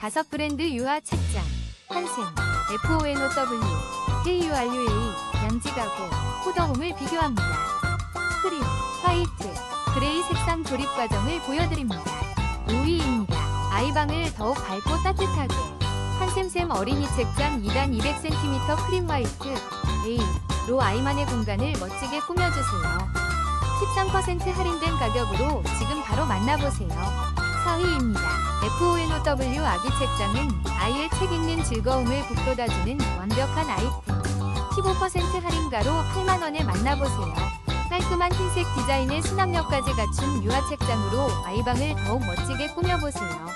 다섯 브랜드 유화 책장, 한샘, FONOW, KURUA, 양지가구, 코더홈을 비교합니다. 크림, 화이트, 그레이 색상 조립 과정을 보여드립니다. 5위입니다. 아이방을 더욱 밝고 따뜻하게. 한샘샘 어린이 책장 2단 200cm 크림 화이트 A로 아이만의 공간을 멋지게 꾸며주세요. 13% 할인된 가격으로 지금 바로 만나보세요. 4위입니다. FONOW 아기 책장은 아이의 책 읽는 즐거움을 북돋아주는 완벽한 아이템. 15% 할인가로 8만원에 만나보세요. 깔끔한 흰색 디자인의 수납력까지 갖춘 유화 책장으로 아이방을 더욱 멋지게 꾸며보세요.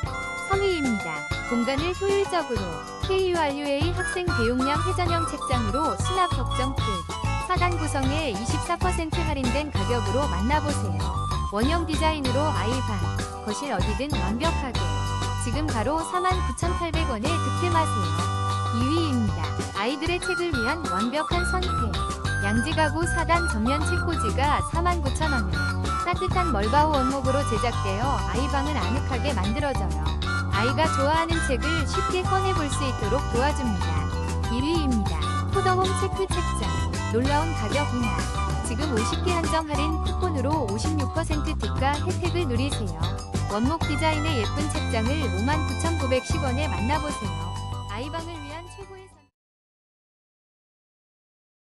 3위입니다. 공간을 효율적으로 KURUA 학생 대용량 회전형 책장으로 수납 걱정 끝. 4단 구성에 24% 할인된 가격으로 만나보세요. 원형 디자인으로 아이방, 거실 어디든 완벽하게. 지금 바로 49,800원에 득템하세요. 2위입니다. 아이들의 책을 위한 완벽한 선택. 양지가구 4단 전면 책꽂이가 49,000원에 따뜻한 멀바우 원목으로 제작되어 아이방을 아늑하게 만들어져요. 아이가 좋아하는 책을 쉽게 꺼내볼 수 있도록 도와줍니다. 1위입니다. 포더홈 체크 책장. 놀라운 가격 인하. 지금 50개 한정 할인 쿠폰으로 56% 특가 혜택을 누리세요. 원목 디자인의 예쁜 책장을 59,910원에 만나보세요. 아이방을 위한 최고의